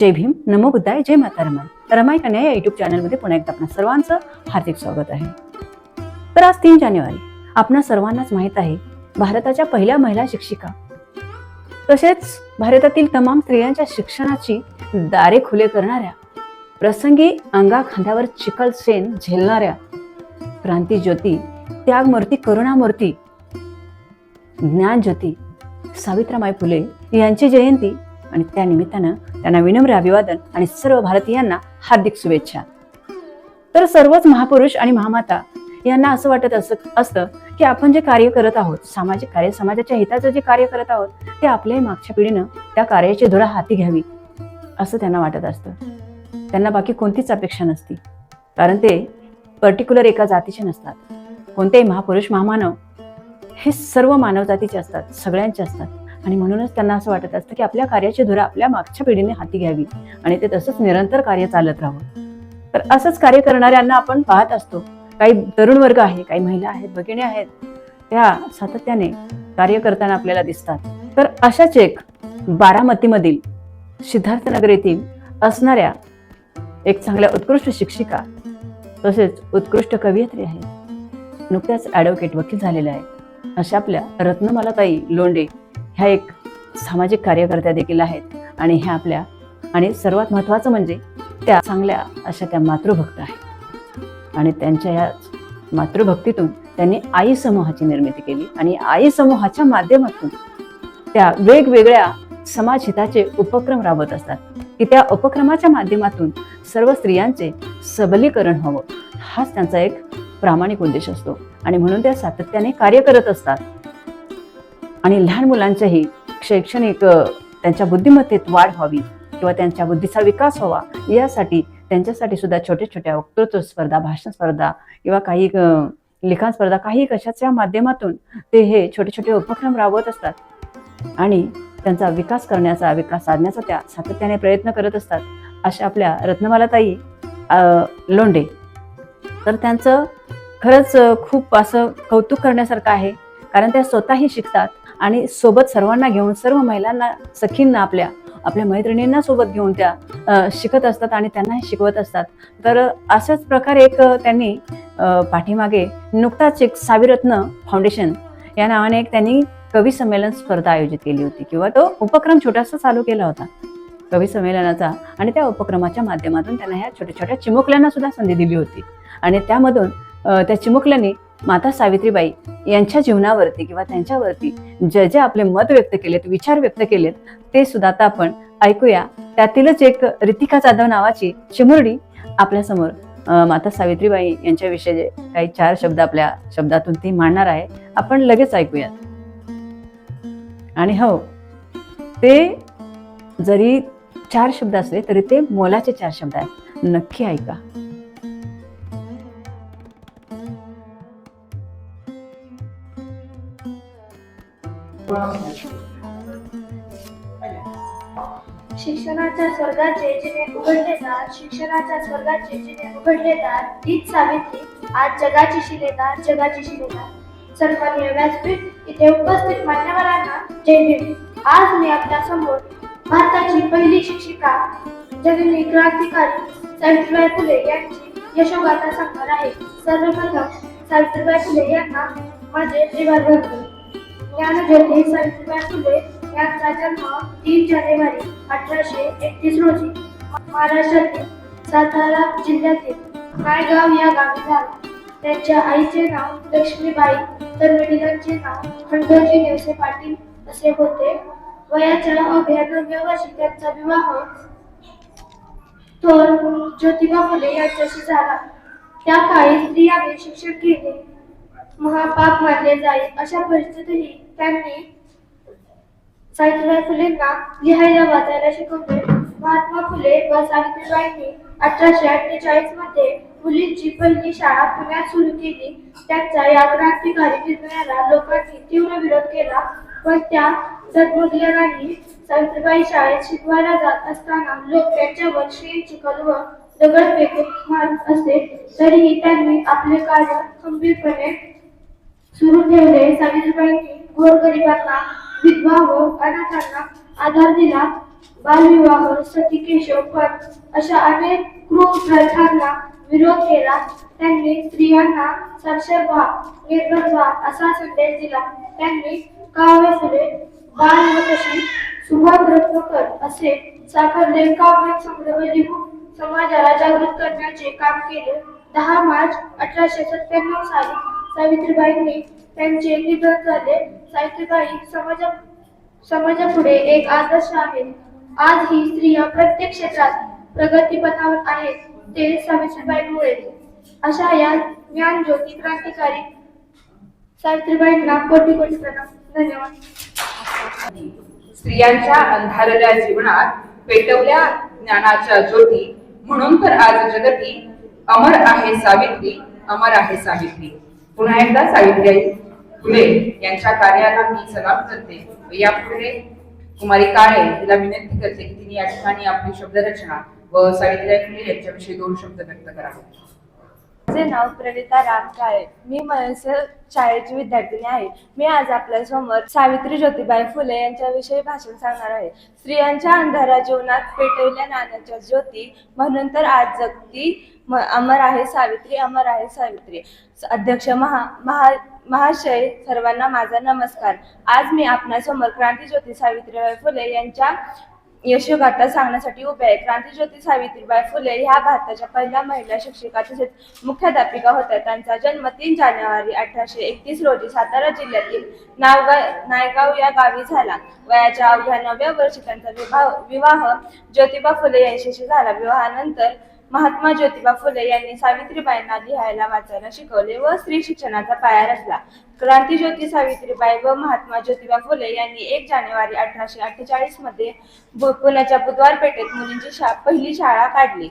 जय भीम नमो बुद्धाय जय माता रमाई रमाई कन्या या युट्यूब चॅनलमध्ये पुन्हा एकदा आपण सर्वांचं हार्दिक स्वागत आहे. तर आज तीन जानेवारी. आपणा सर्वांनाच माहीत आहे भारताच्या पहिल्या महिला शिक्षिका. तसेच भारतातील तमाम स्त्रियांच्या शिक्षणाची दारे खुले करणाऱ्या प्रसंगी अंगा खांद्यावर चिखल सेन झेलणाऱ्या क्रांती ज्योती त्यागमूर्ती करुणामूर्ती ज्ञानज्योती सावित्रीमाई फुले यांची जयंती आणि त्या निमित्तानं त्यांना विनम्र अभिवादन आणि सर्व भारतीयांना हार्दिक शुभेच्छा. तर सर्वच महापुरुष आणि महामाता यांना असं वाटत असं असतं की आपण जे कार्य करत आहोत सामाजिक कार्य समाजाच्या हिताचं जे कार्य करत आहोत ते आपल्याही मागच्या पिढीनं त्या कार्याची धुरा हाती घ्यावी असं त्यांना वाटत असतं. त्यांना बाकी कोणतीच अपेक्षा नसती. कारण ते पर्टिक्युलर एका जातीचे नसतात. कोणतेही महापुरुष महामानव हे सर्व मानवजातीचे असतात सगळ्यांचे असतात. आणि म्हणूनच त्यांना असं वाटत असतं की आपल्या कार्याची धुरा आपल्या मागच्या पिढीने हाती घ्यावी आणि ते तसंच निरंतर कार्य चालत राहावं. तर असंच कार्य करणाऱ्यांना आपण पाहत असतो. काही तरुण वर्ग आहे काही महिला आहेत भगिनी आहेत त्या सातत्याने कार्य करताना आपल्याला दिसतात. तर अशाच एक बारामतीमधील सिद्धार्थनगर येथील असणाऱ्या एक चांगल्या उत्कृष्ट शिक्षिका तसेच उत्कृष्ट कवयित्री आहेत. नुकत्याच ॲडव्होकेट वकील झालेल्या आहेत. अशा आपल्या रत्नमालाताई लोंडे ह्या एक सामाजिक कार्यकर्त्या देखील आहेत. आणि ह्या आपल्या आणि सर्वात महत्त्वाचं म्हणजे त्या चांगल्या अशा त्या मातृभक्त आहेत. आणि त्यांच्या या मातृभक्तीतून त्यांनी आई समूहाची निर्मिती केली. आणि आई समूहाच्या माध्यमातून त्या वेगवेगळ्या समाजहिताचे उपक्रम राबवत असतात. की त्या उपक्रमाच्या माध्यमातून सर्व स्त्रियांचे सबलीकरण व्हावं. हाच त्यांचा एक प्रामाणिक उद्देश असतो. आणि म्हणून त्या सातत्याने कार्य करत असतात. आणि लहान मुलांच्याही शैक्षणिक त्यांच्या बुद्धिमत्तेत वाढ व्हावी किंवा त्यांच्या बुद्धीचा विकास व्हावा यासाठी त्यांच्यासाठी सुद्धा छोट्या छोट्या वक्तृत्व स्पर्धा भाषण स्पर्धा किंवा काही लिखाण स्पर्धा काही कशाच्या माध्यमातून ते हे छोटे छोटे उपक्रम राबवत असतात. आणि त्यांचा विकास करण्याचा विकास साधण्याचा त्या सातत्याने प्रयत्न करत असतात अशा आपल्या रत्नमालाताई लोंडे तर त्यांचं खरंच खूप असं कौतुक करण्यासारखं आहे कारण त्या स्वतःही शिकतात. आणि सोबत सर्वांना घेऊन सर्व महिलांना सखींना आपल्या आपल्या मैत्रिणींना सोबत घेऊन त्या शिकत असतात आणि त्यांनाही शिकवत असतात. तर अशाच प्रकारे एक त्यांनी पाठीमागे नुकताच एक साविरत्न फाउंडेशन या नावाने एक त्यांनी कवी संमेलन स्पर्धा आयोजित केली होती. किंवा तो उपक्रम छोटासा चालू केला होता. कवी संमेलनाचा आणि त्या उपक्रमाच्या माध्यमातून त्यांना ह्या छोट्या छोट्या चिमुकल्यांना सुद्धा संधी दिली होती. आणि त्यामधून त्या चिमुकल्यांनी माता सावित्रीबाई यांच्या जीवनावरती किंवा त्यांच्यावरती जे जे आपले मत व्यक्त केलेत विचार व्यक्त केलेत ते सुद्धा आता आपण ऐकूया. त्यातीलच एक रितिका जाधव नावाची चिमुरडी आपल्यासमोर माता सावित्रीबाई यांच्याविषयी जे काही चार शब्द आपल्या शब्दातून ती मांडणार आहे. आपण लगेच ऐकूयात. आणि हो ते जरी चार शब्द असले तरी ते मोलाचे चार शब्द आहेत. नक्की ऐका. शिक्षणाच्या स्वर्गाचे जिने उघडले दार शिक्षणाच्या स्वर्गाचे जिने उघडले दार तीच सावित्री आज जगाची शिलेदार जगाची शिलेदार सन्माननीय व्यासपीठ इथे उपस्थित मान्यवरांना जय भीम आज मी आपल्यासमोर भारताची पहिली शिक्षिका जननी क्रांतिकारी सावित्रीबाई फुले यांची यशोगाथा सांगणार आहे. सर्वप्रथम सावित्रीबाई फुले यांना माझे जिवार भरतो सावित्रीबाई फुले यांचा जन्म तीन जानेवारी अठराशे एकतीस रोजी महाराष्ट्रातील सातारा जिल्ह्यातील नायगाव या गावी झाला त्यांच्या आईचे नाव लक्ष्मीबाई तर वडिलांचे नाव खंडोजी नेवसे पाटील असे होते. वयाच्या अभ्याण्णव्या वर्षी त्यांचा विवाह थोर ज्योतिबा फुले यांच्याशी झाला. त्या काळी स्त्रियांनी शिक्षण घेणे महापाप मानले जाईल अशा परिस्थितीतही त्यांनी सावित्रीबाई फुलेंना लिहायला वाचायला शिकवले. महात्मा फुले व सावित्रीबाईंनी अठराशे अठ्ठेचाळीसमध्ये मुलींची पहिली शाळा पुण्यात सुरू केली. त्यांच्या या क्रांतिकारी निर्णयाला लोकांनी तीव्र विरोध केला. पण त्या सद्बुद्धीरांनी सावित्रीबाई शाळेत शिकवायला जात असताना लोक त्यांच्यावर शेण चिखल व दगड फेकून मारत असे. तरीही त्यांनी आपले कार्य खंबीरपणे सुरू ठेवले. सावित्रीबाईंनी गोरगरिबांना विधवा व अनाथांना आधार दिला. बालविवाह सती केशव अशा अनेक क्रूर प्रथांना विरोध केला. त्यांनी स्त्रियांना साक्षर व्हा निर्भर व्हा असा संदेश दिला. त्यांनी काव्य फुले बाल व कशी सुभाग रत्नकर असे साकारले काव्य संग्रह लिहून समाजाला जागृत करण्याचे काम केले. दहा मार्च अठराशे सत्त्याण्णव साली सावित्रीबाईंनी त्यांचे निधन झाले. सावित्रीबाई समाजा समाजापुढे एक आदर्श आहे. आज ही स्त्रिया प्रत्येक क्षेत्रात प्रगतीपथावर आहेत ते सावित्रीबाईंमुळे. अशा या ज्ञानज्योती क्रांतिकारी सावित्रीबाईंना कोटी कोटी प्रणाम. धन्यवाद. स्त्रियांच्या अंधारल्या जीवनात पेटवल्या ज्ञानाच्या ज्योती म्हणून तर आज जगती अमर आहे सावित्री अमर आहे सावित्री. पुन्हा एकदा सावित्री फुले यांच्या कार्याला मी सलाम करते व यापुढे कुमारी काळे तिला विनंती करते की तिने या ठिकाणी आपली शब्दरचना व सावित्रीबाई फुले यांच्याविषयी दोन शब्द व्यक्त करावे माझे नाव प्रविता राम काळे. मी मनसे शाळेची विद्यार्थिनी आहे. मी आज आपल्यासमोर सावित्री ज्योतिबाई फुले यांच्याविषयी भाषण सांगणार आहे. स्त्रियांच्या अंधारा जीवनात पेटवल्या नाण्याच्या ज्योती म्हणून तर आज जगती अमर आहे सावित्री अमर आहे सावित्री. अध्यक्ष महा महा महाशय सर्वांना माझा नमस्कार. आज मी आपणासमोर क्रांतीज्योती सावित्रीबाई फुले यांच्या यशोगाथा सांगण्यासाठी उभे आहे. क्रांतीज्योती सावित्रीबाई फुले ह्या भारताच्या पहिल्या महिला शिक्षिका तसेच मुख्याध्यापिका होत्या. त्यांचा जन्म तीन जानेवारी अठराशे एकतीस रोजी सातारा जिल्ह्यातील नावगाव नायगाव या गावी झाला. वयाच्या अवघ्या नवव्या वर्षी त्यांचा विवाह विवाह ज्योतिबा फुले यांच्याशी झाला. विवाहानंतर महात्मा ज्योतिबा फुले यांनी सावित्रीबाईंना लिहायला वाचायला शिकवले व स्त्री शिक्षणाचा पाया रचला. क्रांतीज्योती सावित्रीबाई व महात्मा ज्योतिबा फुले यांनी एक जानेवारी अठराशे अठ्ठेचाळीसमध्ये पुण्याच्या बुधवार पेठेत मुलींची शा पहिली शाळा काढली.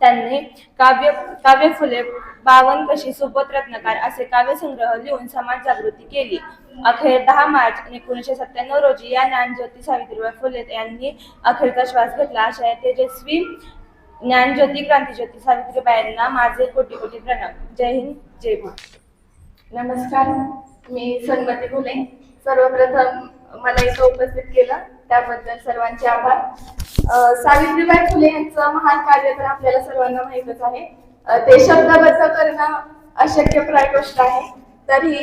त्यांनी काव्य काव्य फुले बावन कशी सुबोध रत्नकार असे काव्यसंग्रह लिहून समाज जागृती केली. अखेर दहा मार्च एकोणीसशे सत्त्याण्णव रोजी या ज्ञानज्योती सावित्रीबाई फुले यांनी अखेरचा श्वास घेतला. अशा तेजस्वी ज्ञानज्योती क्रांतीज्योती सावित्रीबाईंना माझे कोटी कोटी प्रणाम. जय हिंद जय भारत नमस्कार मी सन्मती फुले सर्वप्रथम मला इथं उपस्थित केलं त्याबद्दल सर्वांचे आभार. सावित्रीबाई फुले यांचं महान कार्य तर आपल्याला सर्वांना माहीतच आहे. ते शब्दबद्ध करणं अशक्यप्राय गोष्ट आहे. तरी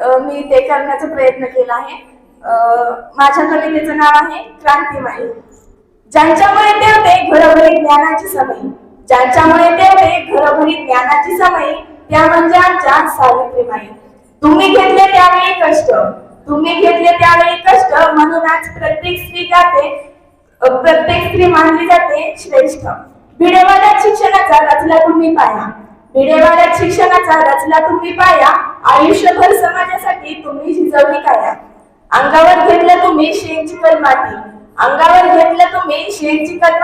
मी ते करण्याचा प्रयत्न केला आहे. माझ्या कवितेचं नाव आहे क्रांतिमाई ज्यांच्यामुळे तेवढे घरोघरी ज्ञानाची सवय ज्यांच्यामुळे तेवढे घरोघरी ज्ञानाची सवय त्या म्हणजे आमच्या सावित्रीमाई तुम्ही घेतले त्यावेळी कष्ट तुम्ही घेतले त्यावेळी कष्ट म्हणून आज प्रत्येक स्त्री जाते प्रत्येक स्त्री मानली जाते श्रेष्ठ. भिडेवाड्यात शिक्षणाचा रचला तुम्ही पाया. भिडेवाड्यात शिक्षणाचा रचला तुम्ही पाया. आयुष्यभर समाजासाठी तुम्ही शिजवली काया. अंगावर घेतलं तुम्ही शेंची चिकल माती अंगावर घेतलं तुम्ही शेणची चिकल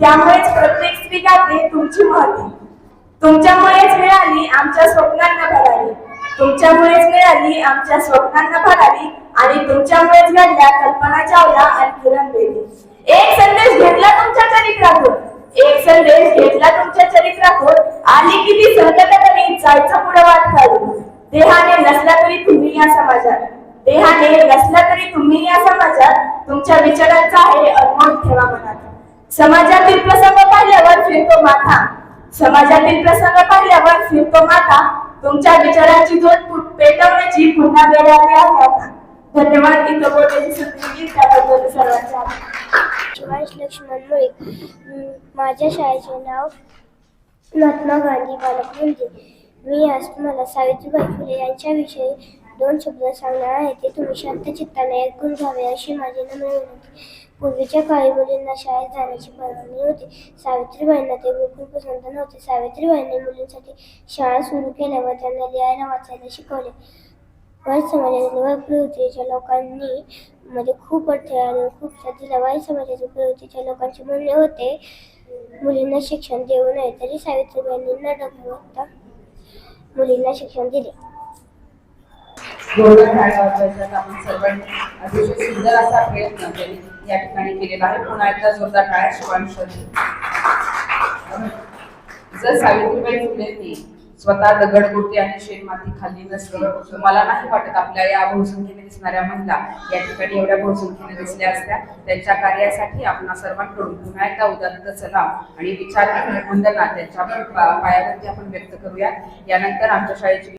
त्यामुळेच प्रत्येक स्त्री गाते तुमची महती. तुमच्यामुळेच मिळाली आमच्या स्वप्नांना भरारी. तुमच्यामुळेच मिळाली आमच्या स्वप्नांना भरारी. आणि तुमच्यामुळेच घडल्या कल्पना चावला आणि किरण बेदी. एक संदेश घेतला तुमच्या चरित्रातून. एक संदेश घेतला तुमच्या चरित्रातून. आली किती ती तरी जायचं पुढे वाट काढून. देहाने नसला तरी तुम्ही या समाजात. देहाने नसला तरी तुम्ही या समाजात तुमच्या विचारांचा आहे अनमोल ठेवा मनात. समाजातील प्रसंग पाहिल्यावर फिरतो माथा. समाजातील प्रसंग पाहिल्यावर फिरतो माथा. तुमच्या विचारांची जोड पेटवण्याची पुन्हा वेळ आली आहे आता. धन्यवाद इथं बोलण्याची संधी दिली त्याबद्दल सर्वांचे आभार. लक्ष्मण माझ्या शाळेचे नाव महात्मा गांधी बालक मंदिर मी आज तुम्हाला सावित्रीबाई फुले यांच्याविषयी दोन शब्द सांगणार आहे. ते तुम्ही शांत चित्ताने ऐकून घ्यावे अशी माझी नम्र विनंती. पूर्वीच्या काळी मुलींना शाळेत जाण्याची परवानगी होती. सावित्रीबाईंना ते बिलकुल पसंत नव्हते. सावित्रीबाईंनी मुलींसाठी शाळा सुरू केल्या व त्यांना लिहायला वाचायला शिकवले. वाईट समाजातील वाईट प्रवृत्तीच्या लोकांनी मध्ये खूप अडथळे आणि खूप साथ दिला वाईट समाजातील प्रवृत्तीच्या लोकांचे म्हणणे होते मुलींना शिक्षण देऊ नये. तरी सावित्रीबाईंनी न डगमगता मुलींना शिक्षण दिले. जोरदार टाळ्या वाजवायच्यात आपण सर्वांनी अतिशय सुंदर असा प्रयत्न त्यांनी या ठिकाणी केलेला आहे. पुन्हा एकदा जोरदार टाळ्या शिवांसाठी जर सावित्रीबाई फुलेंनी स्वतः दगडगोटे आणि शेणमाती खाल्ली नसते मला नाही वाटत आपल्या या बहुसंख्येने दिसणाऱ्या महिला या ठिकाणी एवढ्या बहुसंख्येने दिसल्या असत्या? त्यांच्या कार्यासाठी आपण सर्वांकडून पुन्हा एकदा उदात्त सलाम आणि विचार वंदना त्यांच्या पा- पायावरती आपण व्यक्त करूया यानंतर आमच्या शाळेची